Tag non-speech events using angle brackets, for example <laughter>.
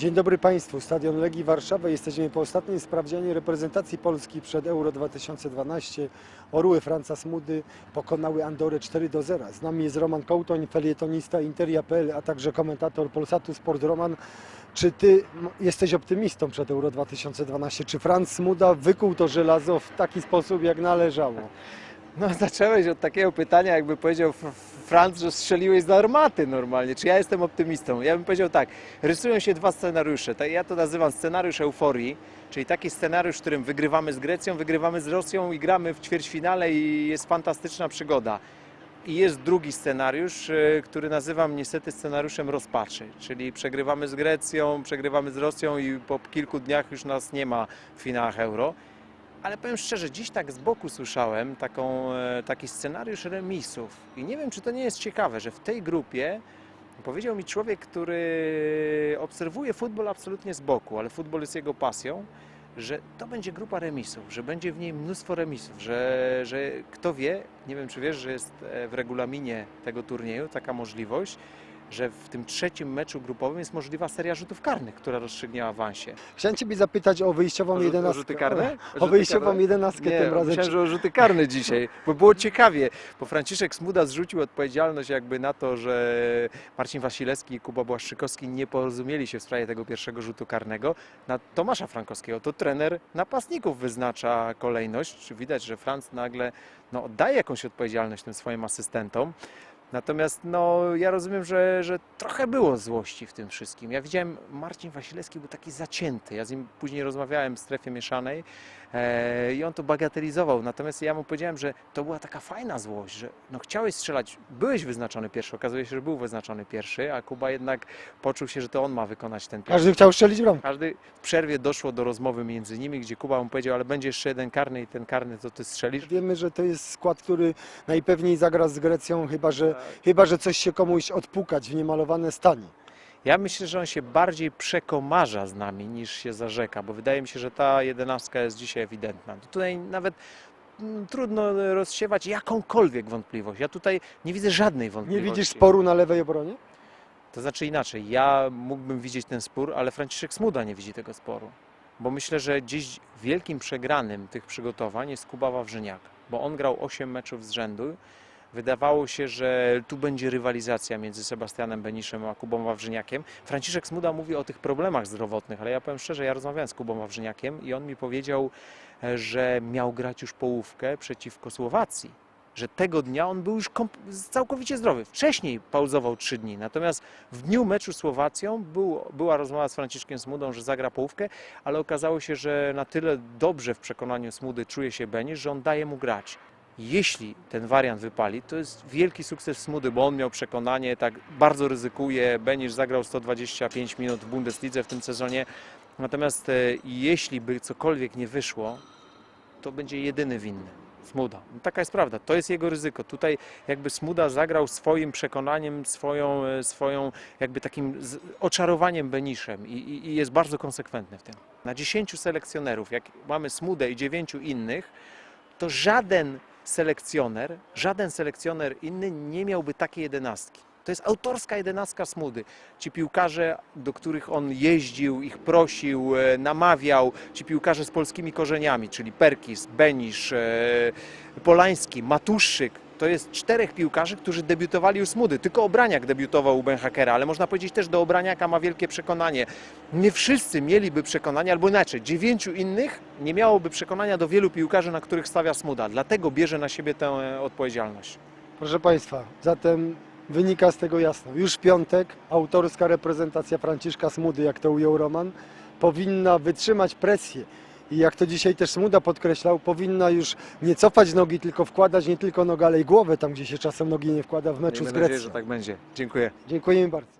Dzień dobry Państwu. Stadion Legii Warszawa. Jesteśmy po ostatnim sprawdzianie reprezentacji Polski przed Euro 2012. Orły Franca Smudy pokonały Andorę 4 do 0. Z nami jest Roman Kołtoń, felietonista Interia.pl, a także komentator Polsatu Sport. Roman, czy Ty jesteś optymistą przed Euro 2012? Czy Franz Smuda wykuł to żelazo w taki sposób, jak należało? No zacząłeś od takiego pytania, jakby powiedział Franz, że strzeliłeś z armaty normalnie. Czy ja jestem optymistą? Ja bym powiedział tak, rysują się dwa scenariusze. Ja to nazywam scenariusz euforii, czyli taki scenariusz, w którym wygrywamy z Grecją, wygrywamy z Rosją i gramy w ćwierćfinale i jest fantastyczna przygoda. I jest drugi scenariusz, y, który nazywam niestety scenariuszem rozpaczy, czyli przegrywamy z Grecją, przegrywamy z Rosją i po kilku dniach już nas nie ma w finałach Euro. Ale powiem szczerze, dziś tak z boku słyszałem taką, e, taki scenariusz remisów. I nie wiem, czy to nie jest ciekawe, że w tej grupie powiedział mi człowiek, który obserwuje futbol absolutnie z boku, ale futbol jest jego pasją, że to będzie grupa remisów, że będzie w niej mnóstwo remisów, że, że kto wie, nie wiem czy wiesz, że jest e, w regulaminie tego turnieju taka możliwość, że w tym trzecim meczu grupowym jest możliwa seria rzutów karnych, która rozstrzygnie o awansie. Chciałem Ciebie zapytać o wyjściową O rzu- o jedenastkę. rzuty karne? <laughs> O Rzuty wyjściową karne? jedenastkę Nie, tym razem. myślałem, że o rzuty karne dzisiaj, bo było ciekawie, bo Franciszek Smuda zrzucił odpowiedzialność jakby na to, że Marcin Wasilewski i Kuba Błaszczykowski nie porozumieli się w sprawie tego pierwszego rzutu karnego na Tomasza Frankowskiego. To trener napastników wyznacza kolejność. Widać, że Franc nagle no, oddaje jakąś odpowiedzialność tym swoim asystentom. Natomiast no, ja rozumiem, że, że trochę było złości w tym wszystkim. Ja widziałem, Marcin Wasilewski był taki zacięty. Ja z nim później rozmawiałem w strefie mieszanej i on to bagatelizował. Natomiast ja mu powiedziałem, że to była taka fajna złość, że no, chciałeś strzelać, byłeś wyznaczony pierwszy. Okazuje się, że był wyznaczony pierwszy, a Kuba jednak poczuł się, że to on ma wykonać ten pierwszy. Każdy chciał strzelić bramkę. Każdy w przerwie doszło do rozmowy między nimi, gdzie Kuba mu powiedział, ale będzie jeszcze jeden karny i ten karny to ty strzelisz. Wiemy, że to jest skład, który najpewniej zagra z Grecją, chyba że, chyba, że coś się komuś odpukać w niemalowane stanie. Ja myślę, że on się bardziej przekomarza z nami niż się zarzeka, bo wydaje mi się, że ta jedenastka jest dzisiaj ewidentna. Tutaj nawet mm, trudno rozsiewać jakąkolwiek wątpliwość. Ja tutaj nie widzę żadnej Nie wątpliwości. widzisz sporu na lewej obronie? To znaczy inaczej, ja mógłbym widzieć ten spór, ale Franciszek Smuda nie widzi tego sporu. Bo myślę, że gdzieś wielkim przegranym tych przygotowań jest Kuba Wawrzyniak, bo on grał 8 meczów z rzędu. Wydawało się, że tu będzie rywalizacja między Sebastianem Beniszem a Kubą Wawrzyniakiem. Franciszek Smuda mówi o tych problemach zdrowotnych, ale ja powiem szczerze, ja rozmawiałem z Kubą Wawrzyniakiem i on mi powiedział, e, że miał grać już połówkę przeciwko Słowacji że tego dnia on był już całkowicie zdrowy. Wcześniej pauzował trzy dni, natomiast w dniu meczu z Słowacją był, była rozmowa z Franciszkiem Smudą, że zagra połówkę, ale okazało się, że na tyle dobrze w przekonaniu Smudy czuje się Benisz, że on daje mu grać. Jeśli ten wariant wypali, to jest wielki sukces Smudy, bo on miał przekonanie, tak bardzo ryzykuje. Benisz zagrał 125 minut w Bundeslidze w tym sezonie. Natomiast e, jeśli by cokolwiek nie wyszło, to będzie jedyny winny. Smuda. No, Taka jest prawda. To jest jego ryzyko. Tutaj jakby Smuda zagrał swoim przekonaniem, swoją, e, swoją jakby takim oczarowaniem Beniszem i, i, i jest bardzo konsekwentny w tym. Na 10 selekcjonerów, jak mamy Smudę i 9 innych, to żaden selekcjoner, żaden selekcjoner inny nie miałby takiej jedenastki. To jest autorska jedenastka Smudy. Ci piłkarze, do których on jeździł, ich prosił, e, namawiał, ci piłkarze z polskimi korzeniami, czyli Perkis, Benisz, e, Polański, Matuszczyk. To jest czterech piłkarzy, którzy debiutowali u Smudy. Tylko Obraniak debiutował u Benhakera, ale można powiedzieć też, do Obraniaka ma wielkie przekonanie. Nie wszyscy mieliby przekonanie, albo inaczej, dziewięciu innych nie miałoby przekonania do wielu piłkarzy, na których stawia Smuda. Dlatego bierze na siebie tę e, odpowiedzialność. Proszę Państwa, zatem wynika z tego jasno. Już w piątek autorska reprezentacja Franciszka Smudy, jak to ujął Roman, powinna wytrzymać presję. I jak to dzisiaj też Smuda podkreślał, powinna już nie cofać nogi, tylko wkładać nie tylko nogę, ale i głowę tam, gdzie się czasem nogi nie wkłada w meczu z Miejmy nadzieję, Grecją. że tak będzie. Dziękuję. Dziękujemy bardzo.